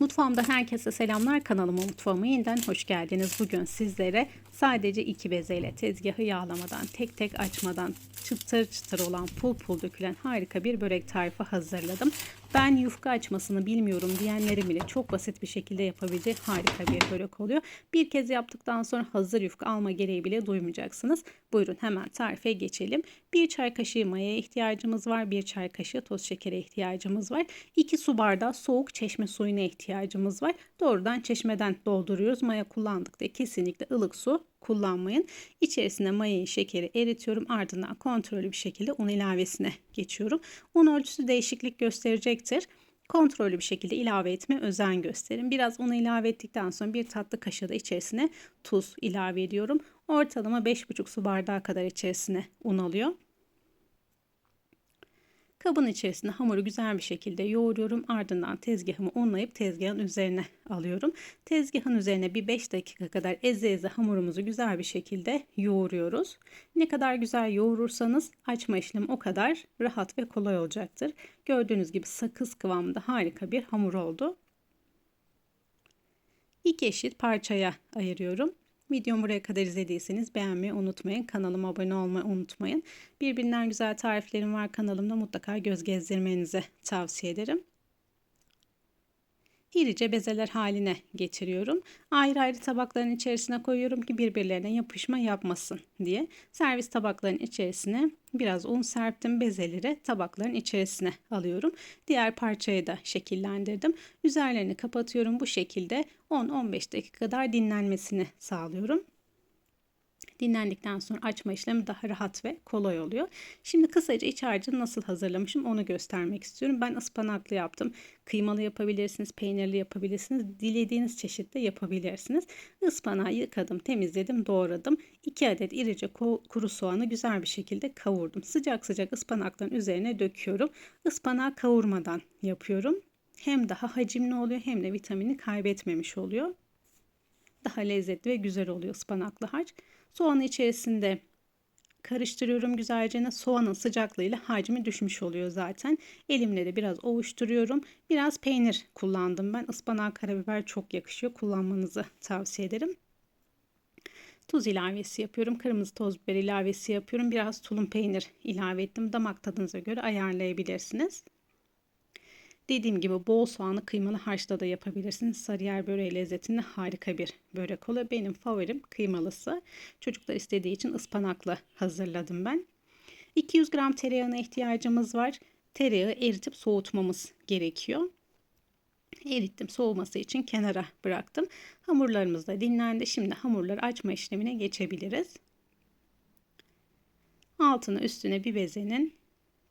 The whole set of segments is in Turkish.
Mutfağımda herkese selamlar. Kanalıma mutfağıma yeniden hoş geldiniz. Bugün sizlere sadece iki bezeyle tezgahı yağlamadan, tek tek açmadan çıtır çıtır olan pul pul dökülen harika bir börek tarifi hazırladım. Ben yufka açmasını bilmiyorum diyenlerin bile çok basit bir şekilde yapabileceği harika bir börek oluyor. Bir kez yaptıktan sonra hazır yufka alma gereği bile duymayacaksınız. Buyurun hemen tarife geçelim. Bir çay kaşığı mayaya ihtiyacımız var. Bir çay kaşığı toz şekere ihtiyacımız var. 2 su bardağı soğuk çeşme suyuna ihtiyacımız var. Doğrudan çeşmeden dolduruyoruz. Maya kullandık da kesinlikle ılık su kullanmayın. İçerisine mayayı, şekeri eritiyorum. Ardından kontrollü bir şekilde un ilavesine geçiyorum. Un ölçüsü değişiklik gösterecektir. Kontrollü bir şekilde ilave etmeye özen gösterin. Biraz unu ilave ettikten sonra bir tatlı kaşığı da içerisine tuz ilave ediyorum. Ortalama 5,5 su bardağı kadar içerisine un alıyor. Kabın içerisine hamuru güzel bir şekilde yoğuruyorum. Ardından tezgahımı unlayıp tezgahın üzerine alıyorum. Tezgahın üzerine bir 5 dakika kadar eze eze hamurumuzu güzel bir şekilde yoğuruyoruz. Ne kadar güzel yoğurursanız açma işlemi o kadar rahat ve kolay olacaktır. Gördüğünüz gibi sakız kıvamında harika bir hamur oldu. İki eşit parçaya ayırıyorum. Videomu buraya kadar izlediyseniz beğenmeyi unutmayın. Kanalıma abone olmayı unutmayın. Birbirinden güzel tariflerim var kanalımda mutlaka göz gezdirmenizi tavsiye ederim. İrice bezeler haline getiriyorum. Ayrı ayrı tabakların içerisine koyuyorum ki birbirlerine yapışma yapmasın diye. Servis tabakların içerisine biraz un serptim. Bezeleri tabakların içerisine alıyorum. Diğer parçayı da şekillendirdim. Üzerlerini kapatıyorum. Bu şekilde 10-15 dakika kadar dinlenmesini sağlıyorum. Dinlendikten sonra açma işlemi daha rahat ve kolay oluyor. Şimdi kısaca iç harcını nasıl hazırlamışım onu göstermek istiyorum. Ben ıspanaklı yaptım. Kıymalı yapabilirsiniz, peynirli yapabilirsiniz. Dilediğiniz çeşitte yapabilirsiniz. Ispanağı yıkadım, temizledim, doğradım. 2 adet irice kuru soğanı güzel bir şekilde kavurdum. Sıcak sıcak ıspanakların üzerine döküyorum. Ispanağı kavurmadan yapıyorum. Hem daha hacimli oluyor hem de vitamini kaybetmemiş oluyor. Daha lezzetli ve güzel oluyor ıspanaklı harç. Soğanı içerisinde karıştırıyorum güzelce. Soğanın sıcaklığıyla hacmi düşmüş oluyor zaten. Elimle de biraz ovuşturuyorum. Biraz peynir kullandım ben. Ispanak karabiber çok yakışıyor. Kullanmanızı tavsiye ederim. Tuz ilavesi yapıyorum. Kırmızı toz biber ilavesi yapıyorum. Biraz tulum peynir ilave ettim. Damak tadınıza göre ayarlayabilirsiniz. Dediğim gibi bol soğanlı kıymalı harçla da yapabilirsiniz. Sarıyer böreği lezzetinde harika bir börek oluyor. Benim favorim kıymalısı. Çocuklar istediği için ıspanaklı hazırladım ben. 200 gram tereyağına ihtiyacımız var. Tereyağı eritip soğutmamız gerekiyor. Erittim soğuması için kenara bıraktım. Hamurlarımız da dinlendi. Şimdi hamurları açma işlemine geçebiliriz. Altına üstüne bir bezenin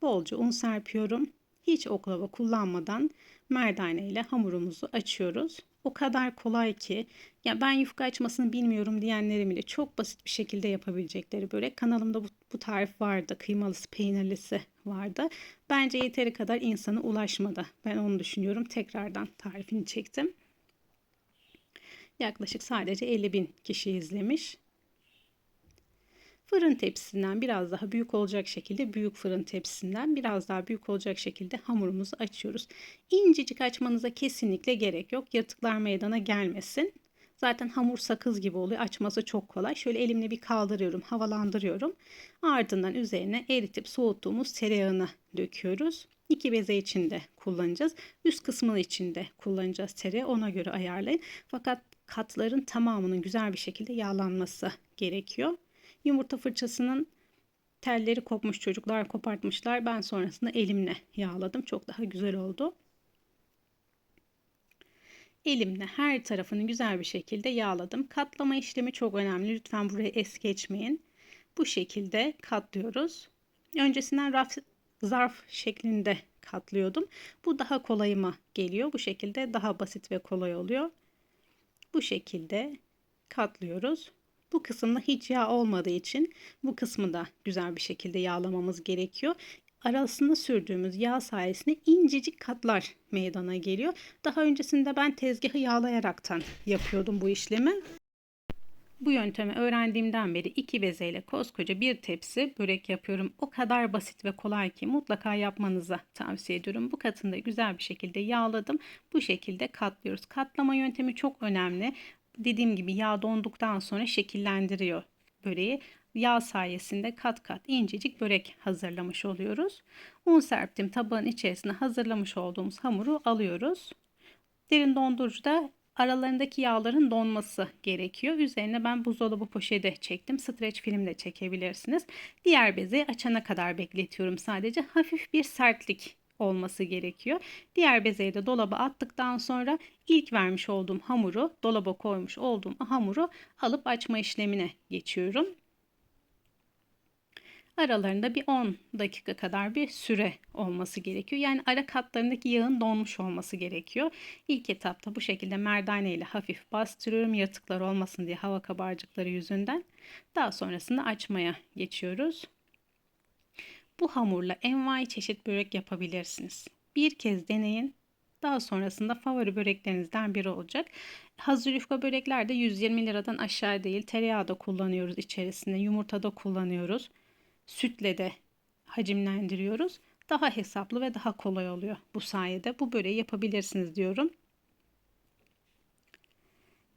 bolca un serpiyorum hiç oklava kullanmadan merdane ile hamurumuzu açıyoruz. O kadar kolay ki ya ben yufka açmasını bilmiyorum diyenlerim bile çok basit bir şekilde yapabilecekleri börek. Kanalımda bu, bu tarif vardı. Kıymalısı, peynirlisi vardı. Bence yeteri kadar insana ulaşmadı. Ben onu düşünüyorum. Tekrardan tarifini çektim. Yaklaşık sadece 50 bin kişi izlemiş. Fırın tepsisinden biraz daha büyük olacak şekilde büyük fırın tepsisinden biraz daha büyük olacak şekilde hamurumuzu açıyoruz. İncecik açmanıza kesinlikle gerek yok. Yırtıklar meydana gelmesin. Zaten hamur sakız gibi oluyor. Açması çok kolay. Şöyle elimle bir kaldırıyorum, havalandırıyorum. Ardından üzerine eritip soğuttuğumuz tereyağını döküyoruz. İki beze içinde kullanacağız. Üst kısmını içinde kullanacağız tereyağı. Ona göre ayarlayın. Fakat katların tamamının güzel bir şekilde yağlanması gerekiyor. Yumurta fırçasının telleri kopmuş çocuklar kopartmışlar. Ben sonrasında elimle yağladım. Çok daha güzel oldu. Elimle her tarafını güzel bir şekilde yağladım. Katlama işlemi çok önemli. Lütfen burayı es geçmeyin. Bu şekilde katlıyoruz. Öncesinden raf, zarf şeklinde katlıyordum. Bu daha kolayıma geliyor. Bu şekilde daha basit ve kolay oluyor. Bu şekilde katlıyoruz. Bu kısımda hiç yağ olmadığı için bu kısmı da güzel bir şekilde yağlamamız gerekiyor. Arasında sürdüğümüz yağ sayesinde incecik katlar meydana geliyor. Daha öncesinde ben tezgahı yağlayaraktan yapıyordum bu işlemi. Bu yöntemi öğrendiğimden beri iki bezeyle koskoca bir tepsi börek yapıyorum. O kadar basit ve kolay ki mutlaka yapmanızı tavsiye ediyorum. Bu katını da güzel bir şekilde yağladım. Bu şekilde katlıyoruz. Katlama yöntemi çok önemli. Dediğim gibi yağ donduktan sonra şekillendiriyor böreği. Yağ sayesinde kat kat incecik börek hazırlamış oluyoruz. Un serptim tabağın içerisine hazırlamış olduğumuz hamuru alıyoruz. Derin dondurucuda aralarındaki yağların donması gerekiyor. Üzerine ben buzdolabı poşeti çektim. Streç film de çekebilirsiniz. Diğer bezi açana kadar bekletiyorum sadece. Hafif bir sertlik olması gerekiyor. Diğer bezeyi de dolaba attıktan sonra ilk vermiş olduğum hamuru, dolaba koymuş olduğum hamuru alıp açma işlemine geçiyorum. Aralarında bir 10 dakika kadar bir süre olması gerekiyor. Yani ara katlarındaki yağın donmuş olması gerekiyor. İlk etapta bu şekilde merdane ile hafif bastırıyorum yırtıklar olmasın diye hava kabarcıkları yüzünden. Daha sonrasında açmaya geçiyoruz. Bu hamurla envai çeşit börek yapabilirsiniz. Bir kez deneyin. Daha sonrasında favori böreklerinizden biri olacak. Hazır yufka börekler de 120 liradan aşağı değil. Tereyağı da kullanıyoruz içerisinde. Yumurta da kullanıyoruz. Sütle de hacimlendiriyoruz. Daha hesaplı ve daha kolay oluyor bu sayede. Bu böreği yapabilirsiniz diyorum.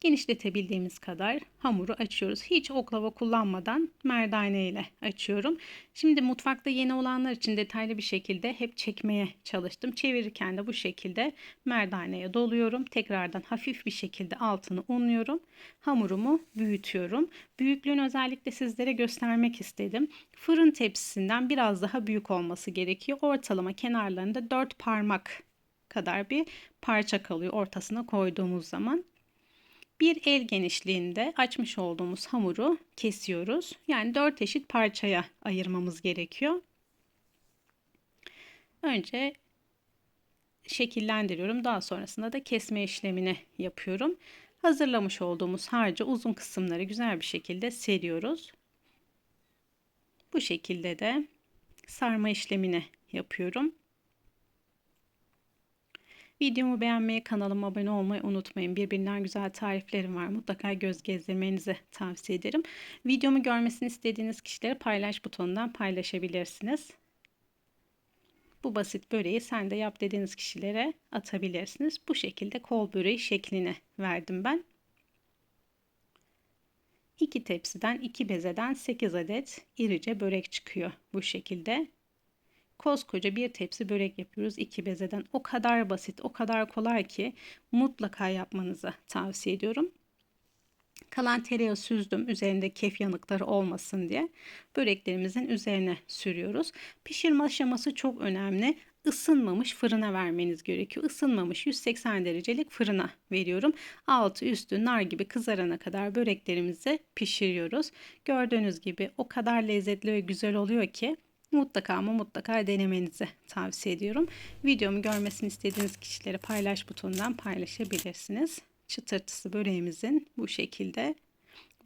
Genişletebildiğimiz kadar hamuru açıyoruz. Hiç oklava kullanmadan merdane ile açıyorum. Şimdi mutfakta yeni olanlar için detaylı bir şekilde hep çekmeye çalıştım. Çevirirken de bu şekilde merdaneye doluyorum. Tekrardan hafif bir şekilde altını unluyorum. Hamurumu büyütüyorum. Büyüklüğünü özellikle sizlere göstermek istedim. Fırın tepsisinden biraz daha büyük olması gerekiyor. Ortalama kenarlarında 4 parmak kadar bir parça kalıyor ortasına koyduğumuz zaman bir el genişliğinde açmış olduğumuz hamuru kesiyoruz. Yani 4 eşit parçaya ayırmamız gerekiyor. Önce şekillendiriyorum. Daha sonrasında da kesme işlemini yapıyorum. Hazırlamış olduğumuz harcı uzun kısımları güzel bir şekilde seriyoruz. Bu şekilde de sarma işlemini yapıyorum. Videomu beğenmeyi, kanalıma abone olmayı unutmayın. Birbirinden güzel tariflerim var. Mutlaka göz gezdirmenizi tavsiye ederim. Videomu görmesini istediğiniz kişilere paylaş butonundan paylaşabilirsiniz. Bu basit böreği sen de yap dediğiniz kişilere atabilirsiniz. Bu şekilde kol böreği şeklini verdim ben. 2 tepsiden 2 bezeden 8 adet irice börek çıkıyor bu şekilde koskoca bir tepsi börek yapıyoruz iki bezeden. O kadar basit, o kadar kolay ki mutlaka yapmanızı tavsiye ediyorum. Kalan tereyağı süzdüm üzerinde kef yanıkları olmasın diye böreklerimizin üzerine sürüyoruz. Pişirme aşaması çok önemli. Isınmamış fırına vermeniz gerekiyor. Isınmamış 180 derecelik fırına veriyorum. Altı üstü nar gibi kızarana kadar böreklerimizi pişiriyoruz. Gördüğünüz gibi o kadar lezzetli ve güzel oluyor ki mutlaka ama mutlaka denemenizi tavsiye ediyorum. Videomu görmesini istediğiniz kişilere paylaş butonundan paylaşabilirsiniz. Çıtırtısı böreğimizin bu şekilde.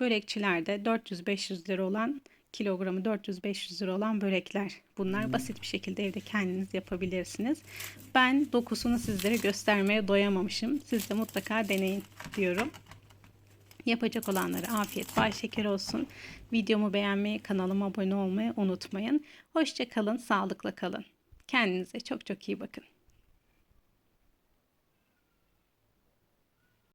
Börekçilerde 400-500 lira olan kilogramı 400-500 lira olan börekler. Bunlar basit bir şekilde evde kendiniz yapabilirsiniz. Ben dokusunu sizlere göstermeye doyamamışım. Siz de mutlaka deneyin diyorum. Yapacak olanlara afiyet, bal şeker olsun. Videomu beğenmeyi, kanalıma abone olmayı unutmayın. Hoşça kalın, sağlıkla kalın. Kendinize çok çok iyi bakın.